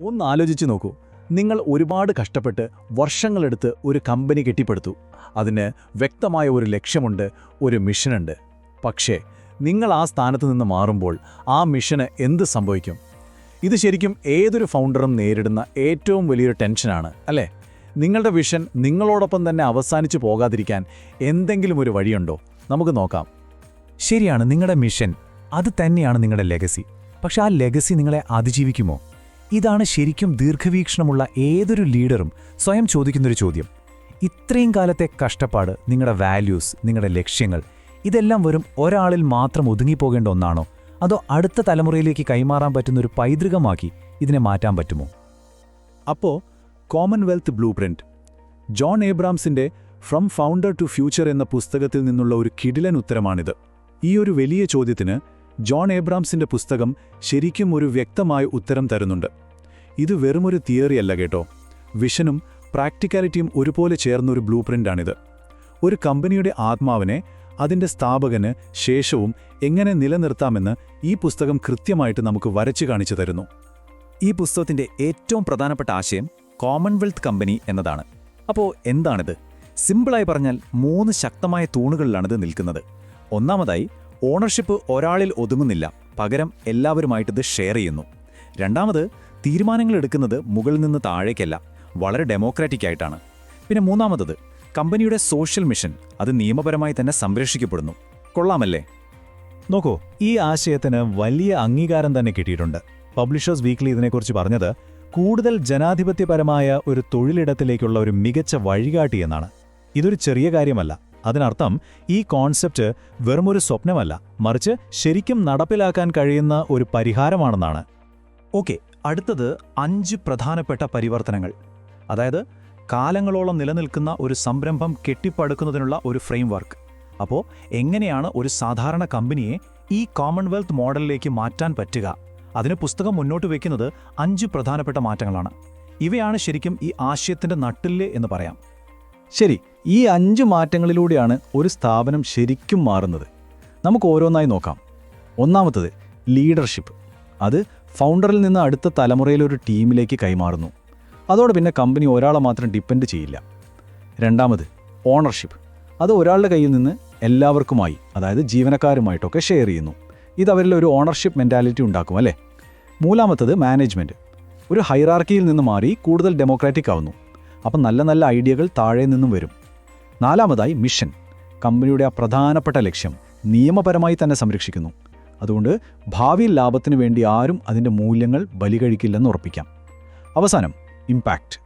ഒന്ന് ആലോചിച്ച് നോക്കൂ. നിങ്ങൾ ഒരുപാട് കഷ്ടപ്പെട്ട് വർഷങ്ങളെടുത്ത് ഒരു കമ്പനി കെട്ടിപ്പടുത്തു. അതിന് വ്യക്തമായ ഒരു ലക്ഷ്യമുണ്ട് ഒരു മിഷനുണ്ട്. പക്ഷേ നിങ്ങൾ ആ സ്ഥാനത്ത് നിന്ന് മാറുമ്പോൾ ആ മിഷന് എന്ത് സംഭവിക്കും? ഇത് ശരിക്കും ഏതൊരു ഫൗണ്ടറും നേരിടുന്ന ഏറ്റവും വലിയൊരു ടെൻഷനാണ് അല്ലേ? നിങ്ങളുടെ വിഷൻ നിങ്ങളോടൊപ്പം തന്നെ അവസാനിച്ചു പോകാതിരിക്കാൻ എന്തെങ്കിലും ഒരു വഴിയുണ്ടോ? നമുക്ക് നോക്കാം. ശരിയാണ് നിങ്ങളുടെ മിഷൻ അത് തന്നെയാണ് നിങ്ങളുടെ ലെഗസി. പക്ഷെ ആ ലെഗസി നിങ്ങളെ അതിജീവിക്കുമോ? ഇതാണ് ശരിക്കും ദീർഘവീക്ഷണമുള്ള ഏതൊരു ലീഡറും സ്വയം ചോദിക്കുന്നൊരു ചോദ്യം. ഇത്രയും കാലത്തെ കഷ്ടപ്പാട് നിങ്ങളുടെ വാല്യൂസ് നിങ്ങളുടെ ലക്ഷ്യങ്ങൾ ഇതെല്ലാം വെറും ഒരാളിൽ മാത്രം ഒതുങ്ങിപ്പോകേണ്ട ഒന്നാണോ? അതോ അടുത്ത തലമുറയിലേക്ക് കൈമാറാൻ പറ്റുന്ന ഒരു പൈതൃകമാക്കി ഇതിനെ മാറ്റാൻ പറ്റുമോ? അപ്പോ കോമൺവെൽത്ത് ബ്ലൂ പ്രിന്റ് ജോൺ ഏബ്രാംസിന്റെ ഫ്രം ഫൗണ്ടർ ടു ഫ്യൂച്ചർ എന്ന പുസ്തകത്തിൽ നിന്നുള്ള ഒരു കിടിലൻ ഉത്തരമാണിത്. ഈ ഒരു വലിയ ചോദ്യത്തിന് ജോൺ ഏബ്രാംസിന്റെ പുസ്തകം ശരിക്കും ഒരു വ്യക്തമായ ഉത്തരം തരുന്നുണ്ട്. ഇത് വെറുമൊരു തിയറിയല്ല കേട്ടോ. വിഷനും പ്രാക്ടിക്കാലിറ്റിയും ഒരുപോലെ ചേർന്നൊരു ബ്ലൂ പ്രിന്റാണിത്. ഒരു കമ്പനിയുടെ ആത്മാവിനെ അതിന്റെ സ്ഥാപകന് ശേഷവും എങ്ങനെ നിലനിർത്താമെന്ന് ഈ പുസ്തകം കൃത്യമായിട്ട് നമുക്ക് വരച്ചു കാണിച്ചു തരുന്നു. ഈ പുസ്തകത്തിന്റെ ഏറ്റവും പ്രധാനപ്പെട്ട ആശയം കോമൺവെൽത്ത് കമ്പനി എന്നതാണ്. അപ്പോൾ എന്താണിത്? സിമ്പിളായി പറഞ്ഞാൽ മൂന്ന് ശക്തമായ തൂണുകളിലാണിത് നിൽക്കുന്നത്. ഒന്നാമതായി ഓണർഷിപ്പ് ഒരാളിൽ ഒതുങ്ങുന്നില്ല. പകരം എല്ലാവരുമായിട്ടിത് ഷെയർ ചെയ്യുന്നു. രണ്ടാമത് തീരുമാനങ്ങൾ എടുക്കുന്നത് മുകളിൽ നിന്ന് താഴേക്കല്ല വളരെ ഡെമോക്രാറ്റിക് ആയിട്ടാണ്. പിന്നെ മൂന്നാമത്തത് കമ്പനിയുടെ സോഷ്യൽ മിഷൻ അത് നിയമപരമായി തന്നെ സംരക്ഷിക്കപ്പെടുന്നു. കൊള്ളാമല്ലേ? നോക്കൂ ഈ ആശയത്തിന് വലിയ അംഗീകാരം തന്നെ കിട്ടിയിട്ടുണ്ട്. പബ്ലിഷേഴ്സ് വീക്ക്ലി ഇതിനെക്കുറിച്ച് പറഞ്ഞത് കൂടുതൽ ജനാധിപത്യപരമായ ഒരു തൊഴിലിടത്തിലേക്കുള്ള ഒരു മികച്ച വഴികാട്ടി എന്നാണ്. ഇതൊരു ചെറിയ കാര്യമല്ല. അതിനർത്ഥം ഈ കോൺസെപ്റ്റ് വെറുമൊരു സ്വപ്നമല്ല മറിച്ച് ശരിക്കും നടപ്പിലാക്കാൻ കഴിയുന്ന ഒരു പരിഹാരമാണെന്നാണ്. ഓക്കെ അടുത്തത് അഞ്ച് പ്രധാനപ്പെട്ട പരിവർത്തനങ്ങൾ. അതായത് കാലങ്ങളോളം നിലനിൽക്കുന്ന ഒരു സംരംഭം കെട്ടിപ്പടുക്കുന്നതിനുള്ള ഒരു ഫ്രെയിംവർക്ക്. അപ്പോൾ എങ്ങനെയാണ് ഒരു സാധാരണ കമ്പനിയെ ഈ കോമൺവെൽത്ത് മോഡലിലേക്ക് മാറ്റാൻ പറ്റുക? അതിന് പുസ്തകം മുന്നോട്ട് വയ്ക്കുന്നത് അഞ്ച് പ്രധാനപ്പെട്ട മാറ്റങ്ങളാണ്. ഇവയാണ് ശരിക്കും ഈ ആശയത്തിന്റെ നട്ടിൽ എന്ന് പറയാം. ശരി ഈ അഞ്ച് മാറ്റങ്ങളിലൂടെയാണ് ഒരു സ്ഥാപനം ശരിക്കും മാറുന്നത്. നമുക്ക് ഓരോന്നായി നോക്കാം. ഒന്നാമത്തത് ലീഡർഷിപ്പ്. അത് ഫൗണ്ടറിൽ നിന്ന് അടുത്ത തലമുറയിലെ ഒരു ടീമിലേക്ക് കൈമാറുന്നു. അതോടെ പിന്നെ കമ്പനി ഒരാളെ മാത്രം ഡിപ്പെൻഡ് ചെയ്യില്ല. രണ്ടാമത് ഓണർഷിപ്പ്. അത് ഒരാളുടെ കയ്യിൽ നിന്ന് എല്ലാവർക്കുമായി അതായത് ജീവനക്കാരുമായിട്ടൊക്കെ ഷെയർ ചെയ്യുന്നു. ഇത് അവരിൽ ഒരു ഓണർഷിപ്പ് മെന്റാലിറ്റി ഉണ്ടാക്കും അല്ലേ? മൂന്നാമത്തത് മാനേജ്മെന്റ് ഒരു ഹൈറാർക്കിയിൽ നിന്ന് മാറി കൂടുതൽ ഡെമോക്രാറ്റിക് ആവുന്നു. അപ്പം നല്ല നല്ല ഐഡിയകൾ താഴെ നിന്നും വരും. നാലാമതായി മിഷൻ. കമ്പനിയുടെ ആ പ്രധാനപ്പെട്ട ലക്ഷ്യം നിയമപരമായി തന്നെ സംരക്ഷിക്കുന്നു. അതുകൊണ്ട് ഭാവിയിൽ ലാഭത്തിന് വേണ്ടി ആരും അതിന്റെ മൂല്യങ്ങൾ ബലികഴിക്കില്ലെന്ന് ഉറപ്പിക്കാം. അവസാനം ഇമ്പാക്റ്റ്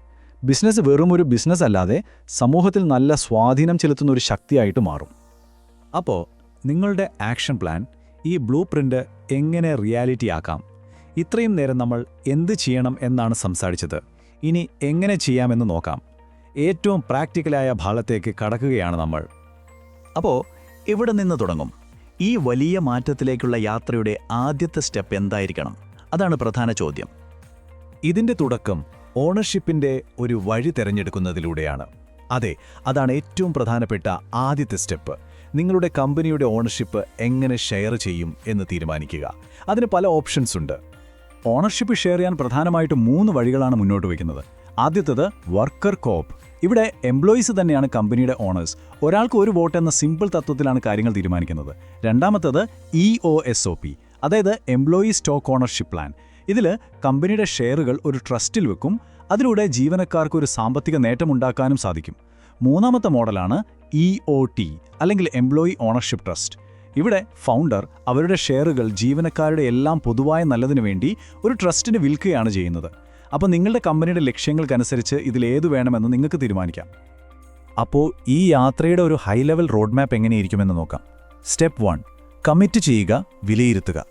ബിസിനസ് വെറും ഒരു ബിസിനസ് അല്ലാതെ സമൂഹത്തിൽ നല്ല സ്വാധീനം ചെലുത്തുന്ന ഒരു ശക്തിയായിട്ട് മാറും. അപ്പോൾ നിങ്ങളുടെ ആക്ഷൻ പ്ലാൻ ഈ ബ്ലൂ പ്രിന്റ് എങ്ങനെ റിയാലിറ്റി ആക്കാം? ഇത്രയും നേരം നമ്മൾ എന്ത് ചെയ്യണം എന്നാണ് സംസാരിച്ചത്. ഇനി എങ്ങനെ ചെയ്യാമെന്ന് നോക്കാം. ഏറ്റവും പ്രാക്ടിക്കലായ ഭാഗത്തേക്ക് കടക്കുകയാണ് നമ്മൾ. അപ്പോൾ ഇവിടെ നിന്ന് തുടങ്ങും? ഈ വലിയ മാറ്റത്തിലേക്കുള്ള യാത്രയുടെ ആദ്യത്തെ സ്റ്റെപ്പ് എന്തായിരിക്കണം? അതാണ് പ്രധാന ചോദ്യം. ഇതിന്റെ തുടക്കം ഓണർഷിപ്പിന്റെ ഒരു വഴി തിരഞ്ഞെടുക്കുന്നതിലൂടെയാണ്. അതെ അതാണ് ഏറ്റവും പ്രധാനപ്പെട്ട ആദ്യത്തെ സ്റ്റെപ്പ്. നിങ്ങളുടെ കമ്പനിയുടെ ഓണർഷിപ്പ് എങ്ങനെ ഷെയർ ചെയ്യും എന്ന് തീരുമാനിക്കുക. അതിന് പല ഓപ്ഷൻസ് ഉണ്ട്. ഓണർഷിപ്പ് ഷെയർ ചെയ്യാൻ പ്രധാനമായിട്ട് മൂന്ന് വഴികളാണ് മുന്നോട്ട് വയ്ക്കുന്നത്. ആദ്യത്തേത് വർക്കർ കോപ്പ്. ഇവിടെ എംപ്ലോയീസ് തന്നെയാണ് കമ്പനിയുടെ ഓണേഴ്സ് ഒരാൾക്ക് ഒരു വോട്ട് എന്ന സിമ്പിൾ തത്വത്തിലാണ് കാര്യങ്ങൾ തീരുമാനിക്കുന്നത്. രണ്ടാമത്തേത് E O S O P അതായത് എംപ്ലോയി സ്റ്റോക്ക് ഓണർഷിപ്പ് പ്ലാൻ ഇതിൽ കമ്പനിയുടെ ഷെയറുകൾ ഒരു ട്രസ്റ്റിൽ വെക്കും. അതിലൂടെ ജീവനക്കാർക്ക് ഒരു സാമ്പത്തിക നേട്ടമുണ്ടാക്കാനും സാധിക്കും. മൂന്നാമത്തെ മോഡലാണ് ഇ ഒ ടി അല്ലെങ്കിൽ എംപ്ലോയി ഓണർഷിപ്പ് ട്രസ്റ്റ് ഇവിടെ ഫൗണ്ടർ അവരുടെ ഷെയറുകൾ ജീവനക്കാരുടെ എല്ലാം പൊതുവായ നല്ലതിനു വേണ്ടി ഒരു ട്രസ്റ്റിന് വിൽക്കുകയാണ് ചെയ്യുന്നത്. അപ്പോൾ നിങ്ങളുടെ കമ്പനിയുടെ ലക്ഷ്യങ്ങൾക്കനുസരിച്ച് ഇതിൽ ഇതിലേതു വേണമെന്ന് നിങ്ങൾക്ക് തീരുമാനിക്കാം. അപ്പോൾ ഈ യാത്രയുടെ ഒരു ഹൈ ലെവൽ റോഡ് മാപ്പ് എങ്ങനെയിരിക്കുമെന്ന് നോക്കാം. സ്റ്റെപ്പ് വൺ കമ്മിറ്റ് ചെയ്യുക വിലയിരുത്തുക.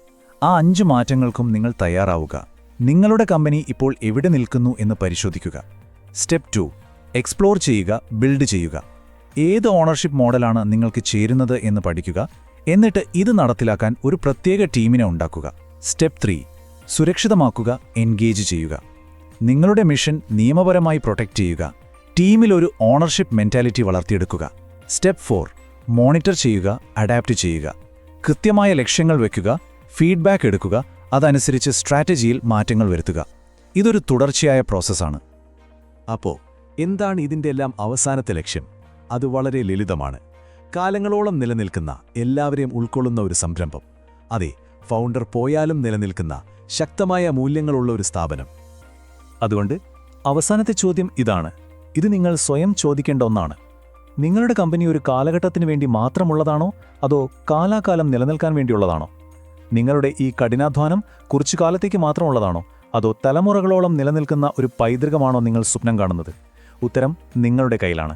ആ അഞ്ച് മാറ്റങ്ങൾക്കും നിങ്ങൾ തയ്യാറാവുക. നിങ്ങളുടെ കമ്പനി ഇപ്പോൾ എവിടെ നിൽക്കുന്നു എന്ന് പരിശോധിക്കുക. സ്റ്റെപ്പ് ടു എക്സ്പ്ലോർ ചെയ്യുക ബിൽഡ് ചെയ്യുക. ഏത് ഓണർഷിപ്പ് മോഡലാണ് നിങ്ങൾക്ക് ചേരുന്നത് എന്ന് പഠിക്കുക. എന്നിട്ട് ഇത് നടപ്പിലാക്കാൻ ഒരു പ്രത്യേക ടീമിനെ ഉണ്ടാക്കുക. Step three. സുരക്ഷിതമാക്കുക എൻഗേജ് ചെയ്യുക. നിങ്ങളുടെ മിഷൻ നിയമപരമായി പ്രൊട്ടക്റ്റ് ചെയ്യുക. ടീമിൽ ഒരു ownership mentality വളർത്തിയെടുക്കുക. Step four. Monitor ചെയ്യുക അഡാപ്റ്റ് ചെയ്യുക. കൃത്യമായ ലക്ഷ്യങ്ങൾ വയ്ക്കുക ഫീഡ്ബാക്ക് എടുക്കുക അതനുസരിച്ച് സ്ട്രാറ്റജിയിൽ മാറ്റങ്ങൾ വരുത്തുക. ഇതൊരു തുടർച്ചയായ പ്രോസസ്സാണ്. അപ്പോൾ എന്താണ് ഇതിന്റെ എല്ലാം അവസാനത്തെ ലക്ഷ്യം? അത് വളരെ ലളിതമാണ്. കാലങ്ങളോളം നിലനിൽക്കുന്ന എല്ലാവരെയും ഉൾക്കൊള്ളുന്ന ഒരു സംരംഭം. അതെ ഫൗണ്ടർ പോയാലും നിലനിൽക്കുന്ന ശക്തമായ മൂല്യങ്ങളുള്ള ഒരു സ്ഥാപനം. അതുകൊണ്ട് അവസാനത്തെ ചോദ്യം ഇതാണ്. ഇത് നിങ്ങൾ സ്വയം ചോദിക്കേണ്ട ഒന്നാണ്. നിങ്ങളുടെ കമ്പനി ഒരു കാലഘട്ടത്തിന് വേണ്ടി മാത്രമുള്ളതാണോ? അതോ കാലാകാലം നിലനിൽക്കാൻ വേണ്ടിയുള്ളതാണോ? നിങ്ങളുടെ ഈ കഠിനാധ്വാനം കുറച്ചു കാലത്തേക്ക് മാത്രമുള്ളതാണോ? അതോ തലമുറകളോളം നിലനിൽക്കുന്ന ഒരു പൈതൃകമാണോ നിങ്ങൾ സ്വപ്നം കാണുന്നത്? ഉത്തരം നിങ്ങളുടെ കയ്യിലാണ്.